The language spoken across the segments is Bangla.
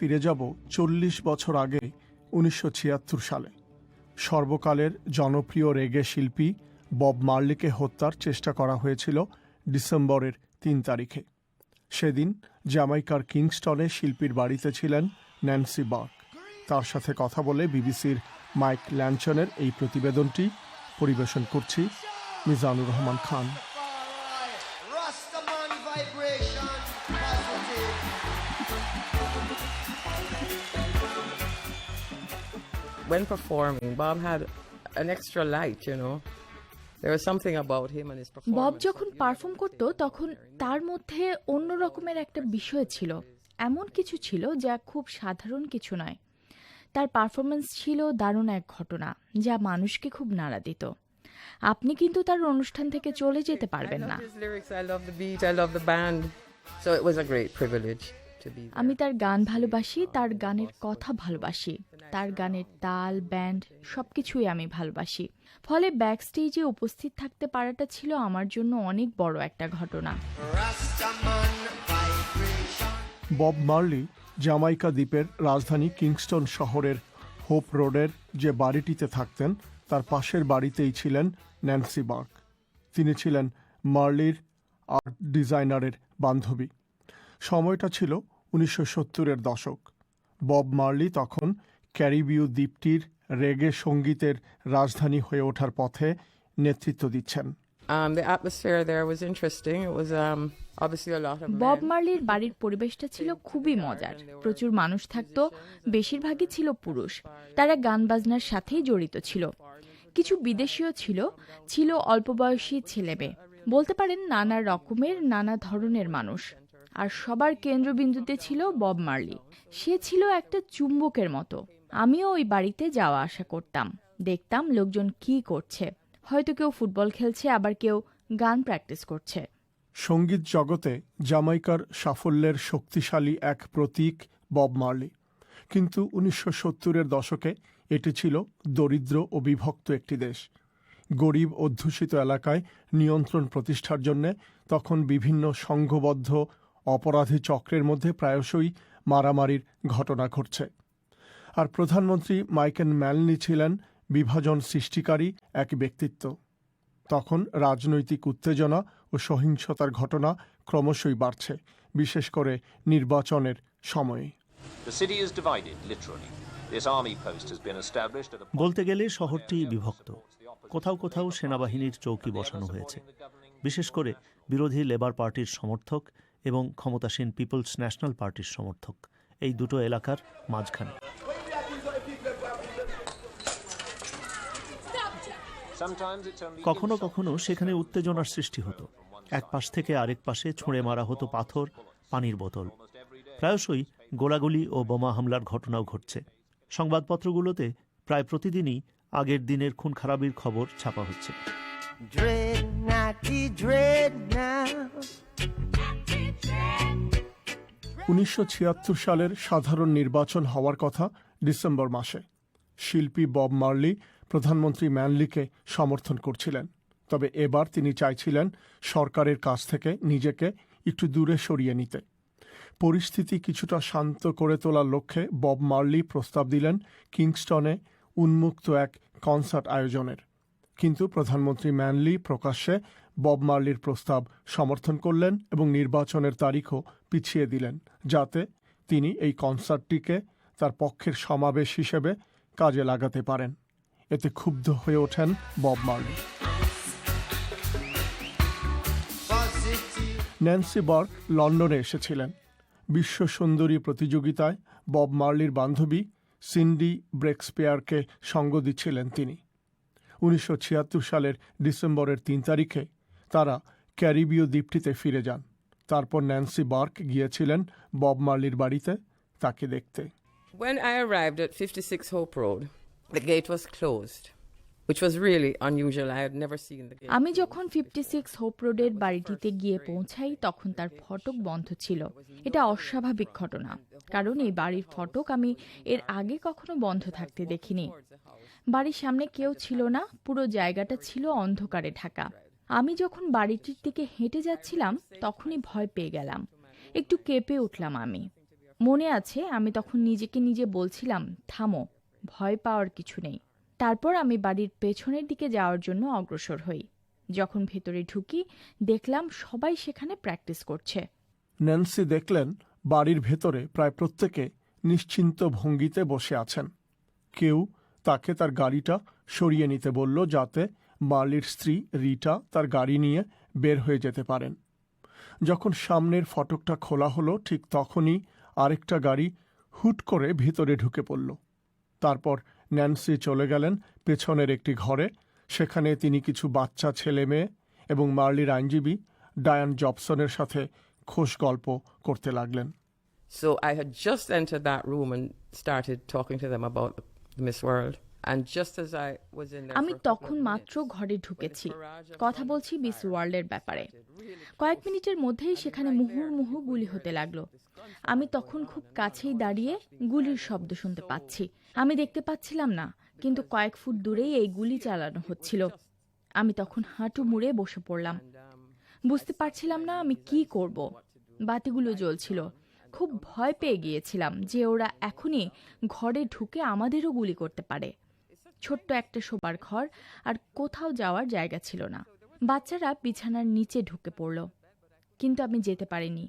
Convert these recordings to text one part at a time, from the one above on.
ফিরে যাব চল্লিশ বছর আগে উনিশশো ছিয়াত্তর সালে। সর্বকালের জনপ্রিয় রেগে শিল্পী বব মার্লিকে হত্যার চেষ্টা করা হয়েছিল ডিসেম্বরের তিন তারিখে। সেদিন জামাইকার কিংস্টনে শিল্পীর বাড়িতে ছিলেন ন্যান্সি বার্ক। তার সাথে কথা বলে বিবিসির মাইক ল্যানচনের এই প্রতিবেদনটি পরিবেশন করছি Mizanur Rahman Khan. When performing, Bob had an extra light, you know. There was something about him and his performance. Bob যখন পারফর্ম করত তখন তার মধ্যে অন্য রকমের একটা বিষয় ছিল এমন কিছু ছিল যা খুব সাধারণ কিছু নয় তার পারফরমেন্স ছিল দারুণ এক ঘটনা যা মানুষকে খুব নাড়া দিত আপনি কিন্তু তার অনুষ্ঠান থেকে চলে যেতে পারবেন না. So it was a great privilege. আমি তার গান ভালোবাসি, তার গানের কথা ভালোবাসি, তার গানের তাল, ব্যান্ড, সবকিছুই আমি ভালোবাসি। ফলে ব্যাক স্টেজে উপস্থিত থাকতে পারাটা ছিল আমার জন্য অনেক বড় একটা ঘটনা। বব মার্লি জামাইকা দ্বীপের রাজধানী কিংস্টন শহরের হোপ রোডের যে বাড়িটিতে থাকতেন, তার পাশের বাড়িতেই ছিলেন ন্যান্সি বার্ক। তিনি ছিলেন মার্লির আর্ট ডিজাইনারের বান্ধবী। সময়টা ছিল উনিশশো সত্তরের দশক। বব মার্লি তখন ক্যারিবিউ দ্বীপটির রেগে সঙ্গীতের রাজধানী হয়ে ওঠার পথে নেতৃত্ব দিচ্ছেন। Um, um, বব মার্লির বাড়ির পরিবেশটা ছিল খুবই মজার। প্রচুর মানুষ থাকতো বেশিরভাগই ছিল পুরুষ। তারা গান বাজনার সাথেই জড়িত ছিল। কিছু বিদেশীয় ছিল ছিল অল্প বয়সী ছেলেমেয়ে। বলতে পারেন নানা রকমের নানা ধরনের মানুষ। আর সবার কেন্দ্রবিন্দুতে ছিল বব মার্লি। সে ছিল একটা চুম্বকের মতো। আমিও ওই বাড়িতে যাওয়া আসা করতাম। দেখতাম লোকজন কি করছে। হয়তো কেউ ফুটবল খেলছে, আবার কেউ গান প্র্যাকটিস করছে। সংগীত জগতে জামাইকার সাফল্যের শক্তিশালী এক প্রতীক বব মার্লি। কিন্তু উনিশশো সত্তরের দশকে এটি ছিল দরিদ্র ও বিভক্ত একটি দেশ। গরিব অধ্যুষিত এলাকায় নিয়ন্ত্রণ প্রতিষ্ঠার জন্য তখন বিভিন্ন সংঘবদ্ধ অপরাধী চক্রের মধ্যে প্রায়শই মারামারির ঘটনা ঘটছে। আর প্রধানমন্ত্রী মাইকেল ম্যালনি ছিলেন বিভাজন সৃষ্টিকারী এক ব্যক্তিত্ব। তখন রাজনৈতিক উত্তেজনা ও সহিংসতার ঘটনা ক্রমশই বাড়ছে বিশেষ করে নির্বাচনের সময়ে। বলতে গেলে শহরটি বিভক্ত। কোথাও কোথাও সেনাবাহিনীর চৌকি বসানো হয়েছে। বিশেষ করে বিরোধী লেবার পার্টির সমর্থক এবং ক্ষমতাসীন পিপলস ন্যাশনাল পার্টির সমর্থক। এই দুটো এলাকার মাঝখানে। কখনো কখনো সেখানে উত্তেজনার সৃষ্টি হতো। এক পাশ থেকে আরেক পাশে ছুঁড়ে মারা হতো পাথর, পানির বোতল। প্রায়শই গোলাগুলি ও বোমা হামলার ঘটনাও ঘটছে। সংবাদপত্রগুলোতে প্রায় প্রতিদিনই আগের দিনের খুন খারাপির খবর ছাপা হচ্ছে। উনিশশো ছিয়াত্তর সালের সাধারণ নির্বাচন হওয়ার কথা ডিসেম্বর মাসে। শিল্পী বব মার্লি প্রধানমন্ত্রী ম্যানলিকে সমর্থন করছিলেন। তবে এবার তিনি চাইছিলেন সরকারের কাছ থেকে নিজেকে একটু দূরে সরিয়ে নিতে। পরিস্থিতি কিছুটা শান্ত করে তোলার লক্ষ্যে বব মার্লি প্রস্তাব দিলেন কিংস্টনে উন্মুক্ত এক কনসার্ট আয়োজনের। কিন্তু প্রধানমন্ত্রী ম্যানলি প্রকাশ্যে বব মার্লির প্রস্তাব সমর্থন করলেন এবং নির্বাচনের তারিখও পিছিয়ে দিলেন, যাতে তিনি এই কনসার্টটিকে তার পক্ষের সমাবেশ হিসেবে কাজে লাগাতে পারেন। এতে ক্ষুব্ধ হয়ে ওঠেন বব মার্লি। ন্যান্সি বার্ক লন্ডনে এসেছিলেন। বিশ্ব সুন্দরী প্রতিযোগিতায় বব মার্লির বান্ধবী সিন্ডি ব্রেক্সপেয়ারকে সঙ্গ দিচ্ছিলেন তিনি। উনিশশো ছিয়াত্তর সালের ডিসেম্বরের তিন তারিখে তারা ক্যারিবীয় দ্বীপটিতে ফিরে যান। তারপর ন্যান্সি বার্ক গিয়েছিলেন বব মার্লির বাড়িতে তাকে দেখতে। When I arrived at 56 Hope Road, the gate was closed. আমি যখন ফিফটি সিক্স হোপ রোডের বাড়িটিতে গিয়ে পৌঁছাই তখন তার ফটক বন্ধ ছিল। এটা অস্বাভাবিক ঘটনা কারণ এই বাড়ির ফটক আমি এর আগে কখনো বন্ধ থাকতে দেখিনি। বাড়ির সামনে কেউ ছিল না পুরো জায়গাটা ছিল অন্ধকারে ঢাকা। আমি যখন বাড়িটির দিকে হেঁটে যাচ্ছিলাম, তখনই ভয় পেয়ে গেলাম। একটু কেঁপে উঠলাম আমি। মনে আছে, আমি তখন নিজেকে নিজে বলছিলাম, থামো, ভয় পাওয়ার কিছু নেই। তারপর আমি বাড়ির পেছনের দিকে যাওয়ার জন্য অগ্রসর হই। যখন ভেতরে ঢুকি, দেখলাম সবাই সেখানে প্র্যাকটিস করছে। ন্যান্সি দেখলেন, বাড়ির ভেতরে প্রায় প্রত্যেকে নিশ্চিন্ত ভঙ্গিতে বসে আছেন। কেউ তাকে তার গাড়িটা সরিয়ে নিতে বলল, যাতে মার্লির স্ত্রী রিটা তার গাড়ি নিয়ে বের হয়ে যেতে পারেন। যখন সামনের ফটকটা খোলা হলো, ঠিক তখনই আরেকটা গাড়ি হুট করে ভিতরে ঢুকে পড়ল। তারপর ন্যান্সি চলে গেলেন পেছনের একটি ঘরে। সেখানে তিনি কিছু বাচ্চা, ছেলে মেয়ে এবং মার্লির আইনজীবী ডায়ান জবসনের সাথে খোশ গল্প করতে লাগলেন। So, I had just entered that room and started talking to them about the Miss World. আমি তখন মাত্র ঘরে ঢুকেছি। কথা বলছি মিস ওয়ার্ল্ডের ব্যাপারে। কয়েক মিনিটের মধ্যেই সেখানে মুহুর্মুহু গুলি হতে লাগল। আমি তখন খুব কাছেই দাঁড়িয়ে গুলির শব্দ শুনতে পাচ্ছি। আমি দেখতে পাচ্ছিলাম না কিন্তু কয়েক ফুট দূরেই এই গুলি চালানো হচ্ছিল। আমি তখন হাঁটু মুড়ে বসে পড়লাম। বুঝতে পারছিলাম না আমি কি করব। বাতিগুলো জ্বলছিল। খুব ভয় পেয়ে গিয়েছিলাম যে ওরা এখনই ঘরে ঢুকে আমাদেরও গুলি করতে পারে। ছোট্ট একটা শোবার ঘর আর কোথাও যাওয়ার জায়গা ছিল না। বাচ্চারা বিছানার নিচে ঢুকে পড়ল। কিন্তু আমি যেতে পারিনি।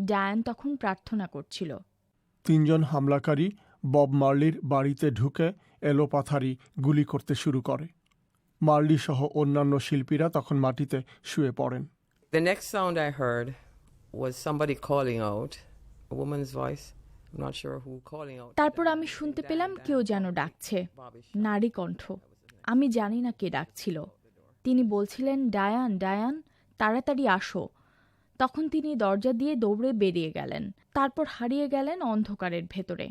ডায়ান তখন প্রার্থনা করছিল। তিনজন হামলাকারী বব মার্লির বাড়িতে ঢুকে এলোপাথারি গুলি করতে শুরু করে। মার্লি সহ অন্যান্য শিল্পীরা তখন মাটিতে শুয়ে পড়েন। The next sound I heard was somebody calling out, a woman's voice. তারপর আমি শুনতে পেলাম কেউ যেন ডাকছে। নারী কণ্ঠ। আমি জানি না কে ডাকছিল। তিনি বলছিলেন, ডায়ান ডায়ান, তাড়াতাড়ি আসো। তখন তিনি দরজা দিয়ে দৌড়ে বেরিয়ে গেলেন। তারপর হারিয়ে গেলেন অন্ধকারের ভেতরে।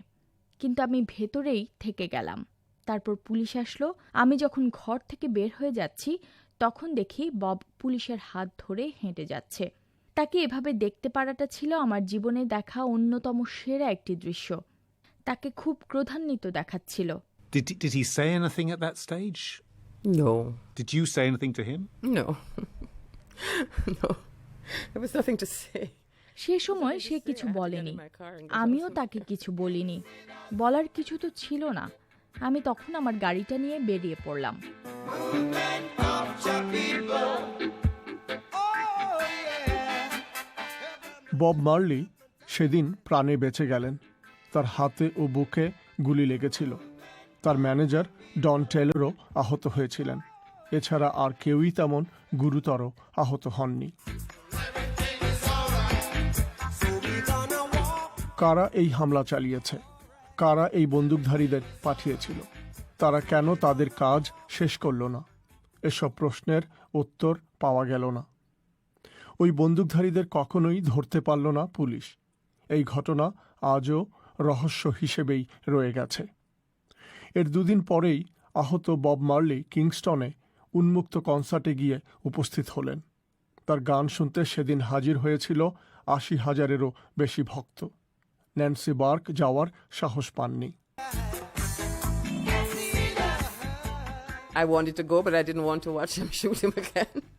কিন্তু আমি ভেতরেই থেকে গেলাম। তারপর পুলিশ আসলো। আমি যখন ঘর থেকে বের হয়ে যাচ্ছি, তখন দেখি বব পুলিশের হাত ধরে হেঁটে যাচ্ছে। তাকে এভাবে দেখতে পারাটা ছিল আমার জীবনে দেখা অন্যতম সেরা একটি দৃশ্য। তাকে খুব ক্রোধান্বিত দেখাচ্ছিল। Did, did he say anything at that stage? No, Did you say anything to him? no, no. There was nothing to say. সে সময় সে কিছু বলেনি। আমিও তাকে কিছু বলিনি। বলার কিছু তো ছিল না। আমি তখন আমার গাড়িটা নিয়ে বেরিয়ে পড়লাম। বব মার্লি সেদিন প্রাণে বেঁচে গেলেন। তার হাতে ও বুকে গুলি লেগেছিল। তার ম্যানেজার ডন টেলরও আহত হয়েছিলেন। এছাড়া আর কেউই তেমন গুরুতর আহত হননি। কারা এই হামলা চালিয়েছে? কারা এই বন্দুকধারীদের পাঠিয়েছিল? তারা কেন তাদের কাজ শেষ করল না? এসব প্রশ্নের উত্তর পাওয়া গেল না। ওই বন্দুকধারীদের কখনোই ধরতে পারল না পুলিশ। এই ঘটনা আজও রহস্য হিসেবেই রয়ে গেছে। এর দুদিন পরেই আহত বব মার্লি কিংস্টনে উন্মুক্ত কনসার্টে গিয়ে উপস্থিত হলেন। তার গান শুনতে সেদিন হাজির হয়েছিল আশি হাজারেরও বেশি ভক্ত। ন্যান্সি বার্ক যাওয়ার সাহস পাননি। I wanted to go, but I didn't want to watch him shoot him again.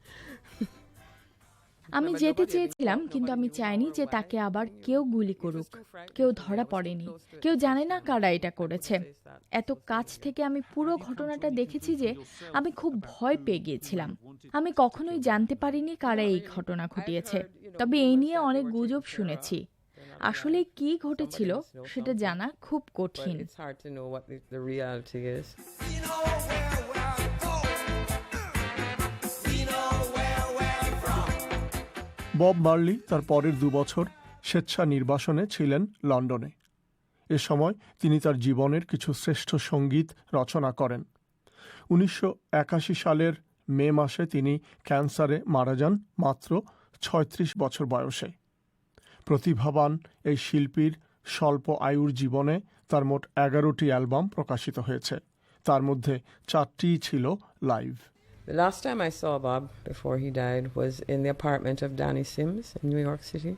আমি যেতে চেয়েছিলাম কিন্তু আমি চাইনি যে তাকে আবার কেউ গুলি করুক। কেউ ধরা পড়েনি। কেউ জানে না কারা এটা করেছে। এত কাছ থেকে আমি পুরো ঘটনাটা দেখেছি যে আমি খুব ভয় পেয়ে গিয়েছিলাম। আমি কখনোই জানতে পারিনি কারা এই ঘটনা ঘটিয়েছে। তবে এই নিয়ে অনেক গুজব শুনেছি। আসলে কি ঘটেছিল সেটা জানা খুব কঠিন। বব মার্লি তার পরের দুবছর স্বেচ্ছা নির্বাসনে ছিলেন লন্ডনে। এ সময় তিনি তার জীবনের কিছু শ্রেষ্ঠ সংগীত রচনা করেন। উনিশশো একাশি সালের মে মাসে তিনি ক্যান্সারে মারা যান মাত্র ছয়ত্রিশ বছর বয়সে। প্রতিভাবান এই শিল্পীর স্বল্প আয়ুর জীবনে তার মোট এগারোটি অ্যালবাম প্রকাশিত হয়েছে। তার মধ্যে চারটিই ছিল live. The last time I saw Bob before he died was in the apartment of Danny Sims in New York City.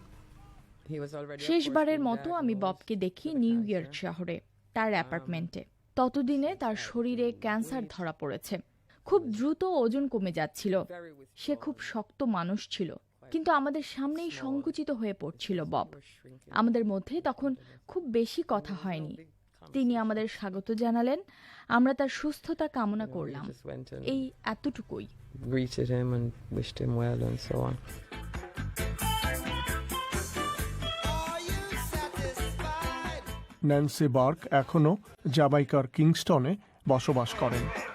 He was already. of course, শেষবারের মতো আমি ববকে দেখি নিউ. ইয়র্ক শহরে তার অ্যাপার্টমেন্টে ততদিনে তার শরীরে ক্যান্সার ধরা পড়েছে খুব দ্রুত ওজন কমে যাচ্ছিল সে খুব শক্ত মানুষ ছিল কিন্তু আমাদের সামনেই সংকুচিত হয়ে পড়ছিল বব আমাদের মধ্যে তখন খুব বেশি কথা হয়নি তিনি আমাদের স্বাগত জানালেন। আমরা তার সুস্থতা কামনা করলাম। এই এতটুকুই? ন্যান্সি বার্ক এখনও জাবাইকার কিংস্টনে বসবাস করেন।